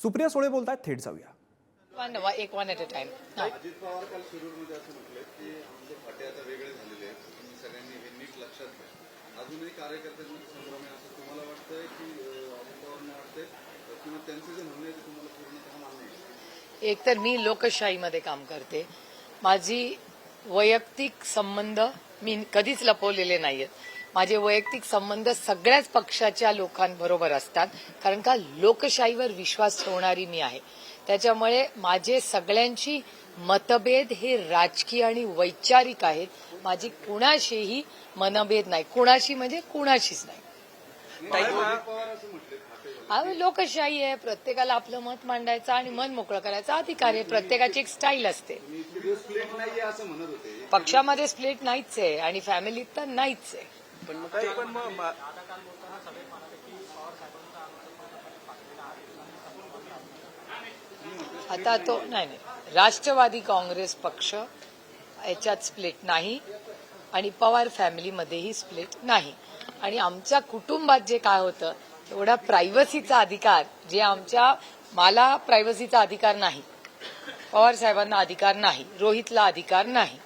सुप्रिया सुळे बोलतायत थेट जाऊया. वन एक one at a time Ajit Pawar काल शिरूरमध्ये असं म्हटलं की आमचे फाटे आता वेगळे झालेले आहेत. तुम्ही सगळ्यांनी हे नीट लक्षात घ्या. अजूनही कार्यकर्त्यांमध्ये संभ्रम आहे असं तुम्हाला वाटतंय की अं, अजित पवारांना वाटतंय? किंवा त्यांचं जे म्हणणं आहे ते तुम्हाला पूर्णतः मान्य आहे. एक तर मी लोकशाहीमध्ये काम करते. माझी वैयक्तिक संबंध मी कधीच लपवलेले नाहीयेत. माझे वैयक्तिक संबंध सगळ्याच पक्षाच्या लोकांबरोबर असतात. कारण का लोकशाहीवर विश्वास ठेवणारी मी आहे. त्याच्यामुळे माझे सगळ्यांची मतभेद हे राजकीय आणि वैचारिक आहेत. माझी कुणाशीही मनभेद नाही. कुणाशी म्हणजे कुणाशीच नाही. लोकशाही आहे. प्रत्येकाला आपलं मत मांडायचं आणि मन मोकळं करायचा. अधिकार आहे. प्रत्येकाची एक स्टाईल असते. पक्षामध्ये स्प्लिट नाहीच आहे आणि फॅमिलीत तर नाहीच आहे. पण मग ते पण मग मा- आता तो नाही नाही. राष्ट्रवादी काँग्रेस पक्ष याच्यात स्प्लिट नाही आणि पवार फॅमिलीमध्येही स्प्लिट नाही. आणि आमच्या कुटुंबात जे काय होतं एवढा प्रायव्हसीचा अधिकार जे आमच्या मला प्रायव्हसीचा अधिकार नाही. पवार साहेबांना अधिकार नाही. रोहितला अधिकार नाही.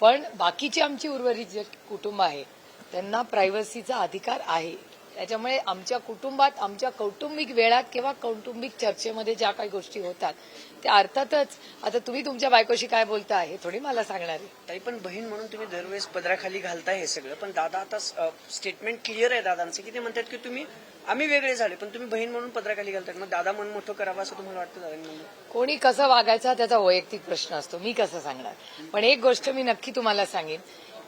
पण बाकीची आमची उर्वरित जे कुटुंब आहे त्यांना प्रायव्हसीचा अधिकार आहे. त्याच्यामुळे आमच्या कुटुंबात आमच्या कौटुंबिक वेळात किंवा कौटुंबिक चर्चेमध्ये ज्या काही गोष्टी होतात त्या अर्थातच आता तुम्ही तुमच्या बायकोशी काय बोलता हे थोडी मला सांगणार आहे. ताई पण बहीण म्हणून तुम्ही दरवेळेस पदराखाली घालताय हे सगळं. पण दादा आता स्टेटमेंट क्लिअर आहे दादांचं. की ते म्हणतात की तुम्ही आम्ही वेगळे झाले पण तुम्ही बहीण म्हणून पदराखाली घालताय. मग दादा मन मोठं करावं असं तुम्हाला वाटतं दादांनी? कोणी कसं वागायचा त्याचा वैयक्तिक प्रश्न असतो. मी कसं सांगणार? पण एक गोष्ट मी नक्की तुम्हाला सांगेन.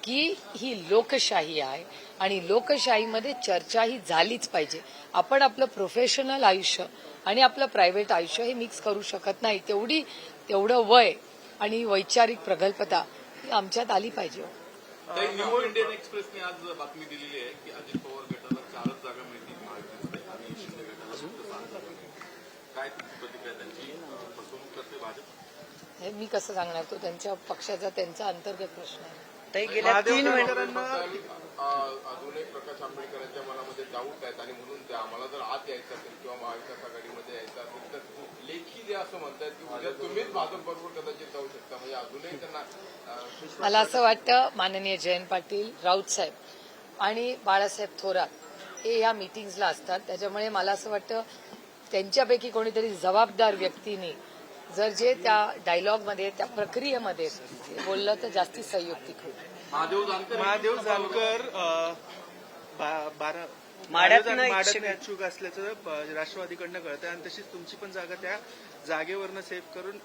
की ही लोकशाही आहे आणि लोकशाहीमध्ये चर्चा ही झालीच पाहिजे. आपण आपलं प्रोफेशनल आयुष्य आणि आपलं प्रायव्हेट आयुष्य हे मिक्स करू शकत नाही. तेवढी तेवढं वय आणि वैचारिक प्रगल्भता ही आमच्यात आली पाहिजे न्यू इंडियन एक्सप्रेसने आज बातमी दिलेली आहे की अजित पवार गटाला चारच जागा मिळतील महायुतीमध्ये आणि शिंदे गटाला फक्त सहा जागा मिळतील. काय तुमची प्रतिक्रिया त्यांची? फसवणूक करते भाजप? हे मी कसं सांगणार? तो त्यांच्या पक्षाचा त्यांचा अंतर्गत प्रश्न आहे. ताई गेल्या तीन अजूनही प्रकाश आंबेडकरांच्या मनामध्ये डाऊट आहेत आणि म्हणून ते आम्हाला जर आत यायचं असेल किंवा महाविकास आघाडीमध्ये यायचं असेल तर लेखी जे असं म्हणतात की उद्या तुम्हीच भाजप बरोबर कदाचित जाऊ शकता. म्हणजे अजूनही त्यांना मला असं वाटतं माननीय जयंत पाटील राऊत साहेब आणि बाळासाहेब थोरात हे या मिटिंग्सला असतात. त्याच्यामुळे मला असं वाटतं त्यांच्यापैकी कोणीतरी जबाबदार व्यक्तीने जर जे त्या डायलॉगमध्ये त्या प्रक्रियेमध्ये ते बोललं तर जास्ती संयुक्तिक होईल. महादेव जानकर. इच्छुक असल्याचं राष्ट्रवादीकडनं कळतंय. आणि तशीच तुमची पण जागा त्या जागेवरनं सेव्ह करून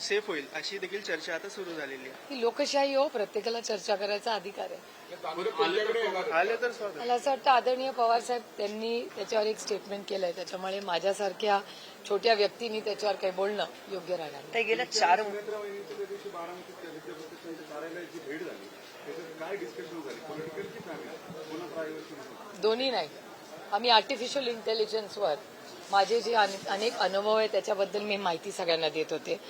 सेफ होईल अशी देखील चर्चा आता सुरू झालेली आहे. ही लोकशाही हो प्रत्येकाला चर्चा करायचा अधिकार आहे. आले तर स्वागत. मला असं वाटतं आदरणीय पवार साहेब त्यांनी त्याच्यावर एक स्टेटमेंट केलंय. त्याच्यामुळे माझ्यासारख्या छोट्या व्यक्तींनी त्याच्यावर काही बोलणं योग्य राहणार नाही. ताई गेल्या चार सुमित्रा वहिनीची त्या दिवशी बारामतीत त्या विद्यापीठाच्या कार्यालयाची भेट झाली. त्याच्यात काय डिस्कशन झाली? पॉलिटिकल की फॅमिली पुन्हा प्रायव्हसी दोन्ही नाही. आम्ही आर्टिफिशियल इंटेलिजन्सवर माझे जे अने- अनेक अनुभव आहेत त्याच्याबद्दल मी माहिती सगळ्यांना देत होते.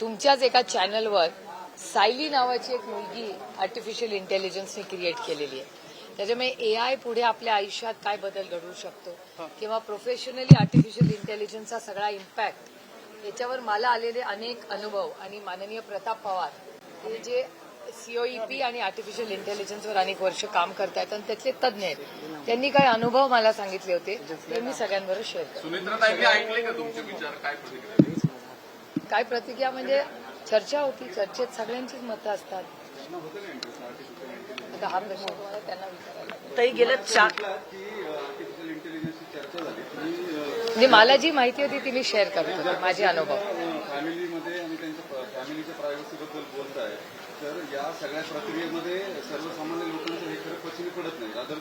तुमच्याच एका चॅनलवर सायली नावाची एक मुलगी आर्टिफिशियल इंटेलिजन्सने क्रिएट केलेली आहे. त्याच्यामुळे ए आय पुढे आपल्या आयुष्यात काय बदल घडवू शकतो किंवा प्रोफेशनली आर्टिफिशियल इंटेलिजन्सचा सगळा इम्पॅक्ट याच्यावर मला आलेले अनेक अनुभव आणि माननीय प्रताप पवार हे जे सीओईपी आणि आर्टिफिशियल इंटेलिजन्सवर अनेक वर्ष काम करतायत आणि त्यातले तज्ज्ञ आहेत त्यांनी काही अनुभव मला सांगितले होते ते मी सगळ्यांबरोबर शेअर करते. काय प्रतिक्रिया? म्हणजे चर्चा होती चर्चेत सगळ्यांचीच मतं असतात. आता हा प्रश्न तुम्हाला त्यांना विचारायला. ताई गेल्या चार म्हणजे मला जी माहिती होती ती मी शेअर करत माझे अनुभव. फॅमिलीमध्ये आणि त्यांच्या फॅमिलीच्या प्रायव्हसीबद्दल बोलताय तर या सगळ्या प्रक्रियेमध्ये सर्वसामान्य लोकांचं हे खरं पचनी पडत नाही. रादर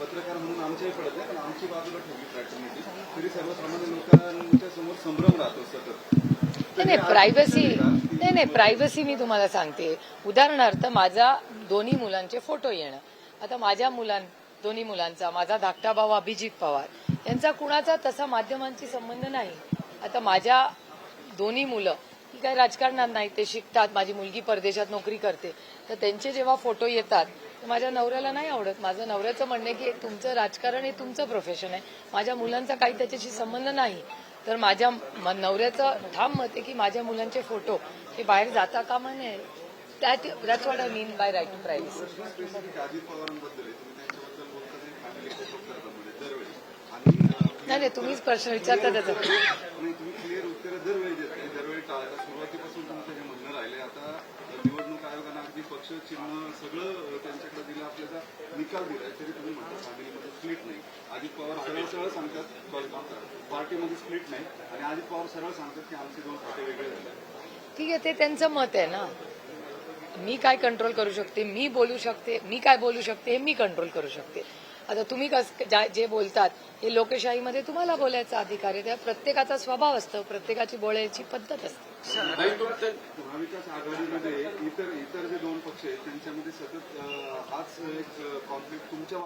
पत्रकार म्हणून आमच्याही पडत नाही पण आमची बाजूला ठेवली फ्रॅटर्निटी तरी सर्वसामान्य लोकांच्या समोर संभ्रम राहतो सतत. नाही नाही प्रायव्हसी नाही नाही प्रायव्हसी मी तुम्हाला सांगते. उदाहरणार्थ माझा दोन्ही मुलांचे फोटो येणं. आता माझ्या मुलां दोन्ही मुलांचा माझा धाकटा भाऊ अभिजित पवार. यांचा कुणाचा तसा माध्यमांशी संबंध नाही. आता माझ्या दोन्ही मुलं ही काही राजकारणात नाही ते शिकतात. माझी मुलगी परदेशात नोकरी करते. तर त्यांचे जेव्हा फोटो येतात माझ्या नवऱ्याला नाही आवडत. माझं नवऱ्याचं म्हणणं की तुमचं राजकारण हे तुमचं प्रोफेशन आहे. माझ्या मुलांचा काही त्याच्याशी संबंध नाही. तर माझ्या नवऱ्याचं ठाम मत आहे की माझ्या मुलांचे फोटो हे बाहेर जाता कामा नये. That that's what I mean by right to नाही नाही तुम्हीच प्रश्न विचारता त्याचा. पक्ष चिन्ह सगळं त्यांच्याकडे दिलं आपल्याला निकाल दिलाय तरी तुम्ही म्हणता फॅमिलीमध्ये स्प्लिट नाही. अजित पवार सरळ सरळ सांगतात सॉरी पार्टीमध्ये स्प्लिट नाही. आणि अजित पवार सरळ सांगतात की आमचे दोन खाते वेगळे झाले. ठीक आहे ते त्यांचं मत आहे ना? मी काय कंट्रोल करू शकते मी बोलू शकते मी काय बोलू शकते हे मी कंट्रोल करू शकते. आता तुम्ही कस ज्या- जे बोलतात हे लोकशाहीमध्ये तुम्हाला बोलायचा अधिकार आहे. त्या प्रत्येकाचा स्वभाव असतो प्रत्येकाची बोलायची पद्धत असते. महाविकास आघाडीमध्ये इतर इतर जे दोन पक्ष आहेत त्यांच्यामध्ये सतत हाच एक कॉन्फ्लिक्ट तुमच्या